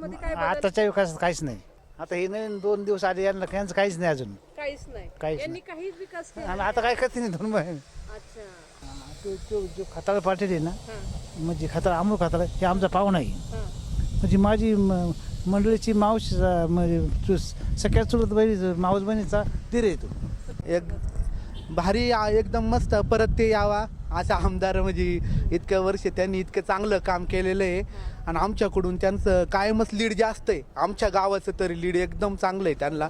मध्ये काय बदल? आताच्या विकासात काहीच नाही. आता हे नवीन दोन दिवस आले यांना यांचं काहीच नाही अजून. काहीच नाही. काहीच यांनी काहीच विकास केला आणि आता काय करते नाही दोन महिने अच्छा. तो जो जो खताळ आहे ना हा. म्हणजे खताळ अमोल खताळ हे आमचा पाहुणा आहे हा. म्हणजे माझी म- मंडळीची मावशी म्हणजे चु- सगळ्या चुलत बहिणी मावस बहिणीचा दीर आहे तो. एक भारी आ- एकदम मस्त परत ते यावा असा आमदार म्हणजे इतकं वर्ष त्यांनी इतकं चांगलं काम केलेलं आहे. आणि आमच्याकडून त्यांचं कायमच लीड जास्त आहे. आमच्या गावाचं तरी लीड एकदम चांगलं आहे त्यांना.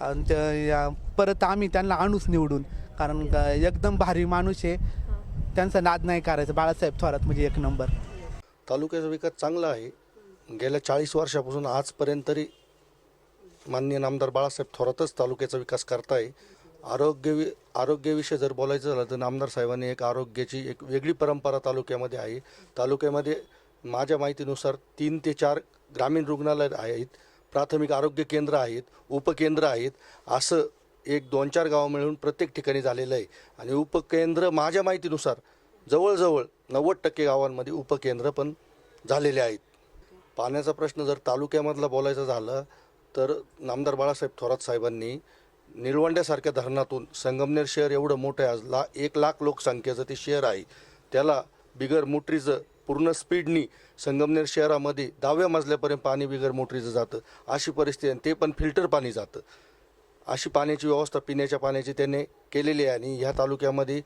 आणि त्या- या- परत आम्ही त्यांना आणूच निवडून. कारण का एकदम भारी माणूस आहे. त्यांचा नाद नाही करायचा. बाळासाहेब थोरात म्हणजे एक नंबर. तालुक्याचा विकास चांगला आहे. गेल्या चाळीस वर्षापासून आजपर्यंत तरी माननीय नामदार बाळासाहेब थोरातच तालुक्याचा विकास करताय. आरोग्य वि आरोग्याविषयी जर बोलायचं झालं तर नामदार साहेबांनी एक आरोग्याची एक वेगळी परंपरा तालुक्यामध्ये आहे. तालुक्यामध्ये माझ्या माहितीनुसार तीन ते चार ग्रामीण रुग्णालय आहेत प्राथमिक आरोग्य केंद्र आहेत उपकेंद्र आहेत असं एक दोन चार गावं मिळून प्रत्येक ठिकाणी झालेलं आहे. आणि उपकेंद्र माझ्या माहितीनुसार जवळजवळ नव्वद टक्के गावांमध्ये उपकेंद्र पण झालेले आहेत. पाण्याचा प्रश्न जर तालुक्यामधला बोलायचा झाला तर नामदार बाळासाहेब थोरात साहेबांनी निळवंड्यासारख्या धरणातून संगमनेर शहर एवढं मोठं आहे आज ला एक लाख लोकसंख्येचं ते शहर आहे. त्याला बिगर मोटरीचं पूर्ण स्पीडनी संगमनेर शहरामध्ये दहाव्या मजल्यापर्यंत पाणी बिगर मोटरीचं जातं. अशी परिस्थिती आणि ते पण फिल्टर पाणी जातं. अशी पाण्याची व्यवस्था पिण्याच्या पाण्याची त्याने केलेली आहे आणि ह्या तालुक्यामध्ये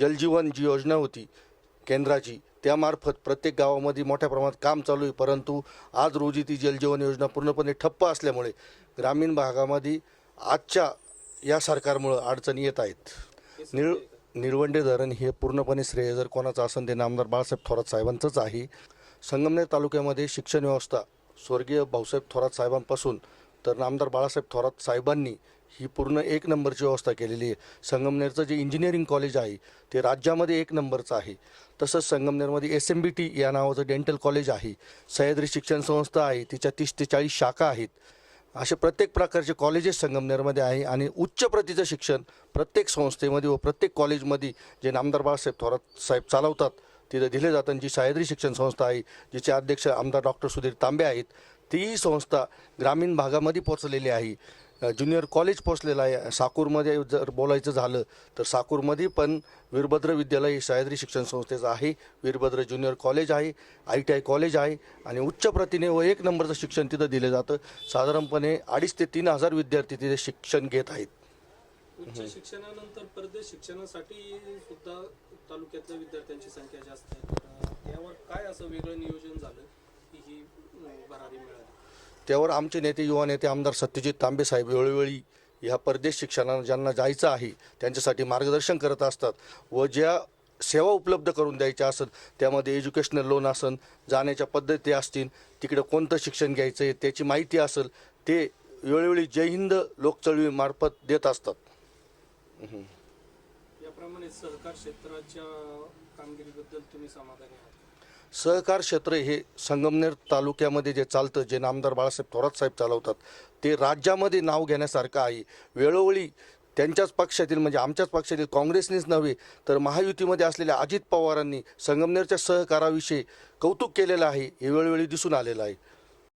जलजीवन जी योजना होती केंद्राची त्यामार्फत प्रत्येक गावामध्ये मोठ्या प्रमाणात काम चालू आहे. परंतु आज रोजी ती जलजीवन योजना पूर्णपणे ठप्प असल्यामुळे ग्रामीण भागामध्ये आजच्या या सरकारमुळं अडचणी येत आहेत. निळ निळवंडे धरण हे पूर्णपणे श्रेय जर कोणाचं असेल ते नामदार बाळासाहेब थोरात साहेबांचंच आहे. संगमनेर तालुक्यामध्ये शिक्षण व्यवस्था स्वर्गीय भाऊसाहेब थोरात साहेबांपासून तर नामदार बाळासाहेब थोरात साहेबांनी ही पूर्ण एक नंबरची व्यवस्था केलेली आहे. संगमनेरचं जे इंजिनिअरिंग कॉलेज आहे ते राज्यामध्ये एक नंबरचं आहे. तसंच संगमनेरमध्ये एस एम बी टी या नावाचं डेंटल कॉलेज आहे. सह्याद्री शिक्षण संस्था आहे तिच्या तीस ते चाळीस शाखा आहेत. असे प्रत्येक प्रकारचे कॉलेजेस संगमनेरमध्ये आहे आणि उच्च प्रतीचं शिक्षण प्रत्येक संस्थेमध्ये व प्रत्येक कॉलेजमध्ये जे नामदार बाळासाहेब थोरात साहेब चालवतात तिथं दिले जातात जी सह्याद्री शिक्षण संस्था आहे जिचे अध्यक्ष आमदार डॉक्टर सुधीर तांबे आहेत ती संस्था ग्रामीण भागामध्ये पोचलेली आहे. ज्युनियर कॉलेज पोचलेलं आहे. साकूरमध्ये जर बोलायचं झालं तर साकूरमध्ये पण वीरभद्र विद्यालय हे सह्याद्री शिक्षण संस्थेचं आहे. वीरभद्र ज्युनियर कॉलेज आहे आय टी आय कॉलेज आहे आणि उच्च प्रतीने व एक नंबरचं शिक्षण तिथं दिलं जातं. साधारणपणे अडीच ते तीन हजार विद्यार्थी तिथे शिक्षण घेत आहेत. उच्च शिक्षणानंतर परदेश शिक्षणासाठी सुद्धा तालुक्यातल्या विद्यार्थ्यांची संख्या जास्त आहे. यावर काय असं वेगळं नियोजन झालं की ही भरारी मिळाली? त्यावर आमचे नेते युवा नेते आमदार सत्यजित तांबे साहेब वेळोवेळी ह्या परदेश शिक्षणाला ज्यांना जायचं आहे त्यांच्यासाठी मार्गदर्शन करत असतात व ज्या सेवा उपलब्ध करून द्यायच्या असत त्यामध्ये एज्युकेशनल लोन असन जाण्याच्या पद्धती असतील तिकडे कोणतं शिक्षण घ्यायचं आहे त्याची माहिती असेल ते वेळोवेळी जय हिंद लोकचळवळीमार्फत देत असतात. याप्रमाणे सहकार क्षेत्राच्या कामगिरीबद्दल तुम्ही समाधानी आहात सहकार क्षेत्र हे संगमनेर तालुक्यामध्ये जे चालतं जे नामदार बाळासाहेब थोरात साहेब चालवतात ते राज्यामध्ये नाव घेण्यासारखं आहे. वेळोवेळी त्यांच्याच पक्षातील म्हणजे आमच्याच पक्षातील काँग्रेसनेच नव्हे तर महायुतीमध्ये असलेल्या अजित पवारांनी संगमनेरच्या सहकाराविषयी कौतुक केलेलं आहे हे वेळोवेळी दिसून आलेलं आहे.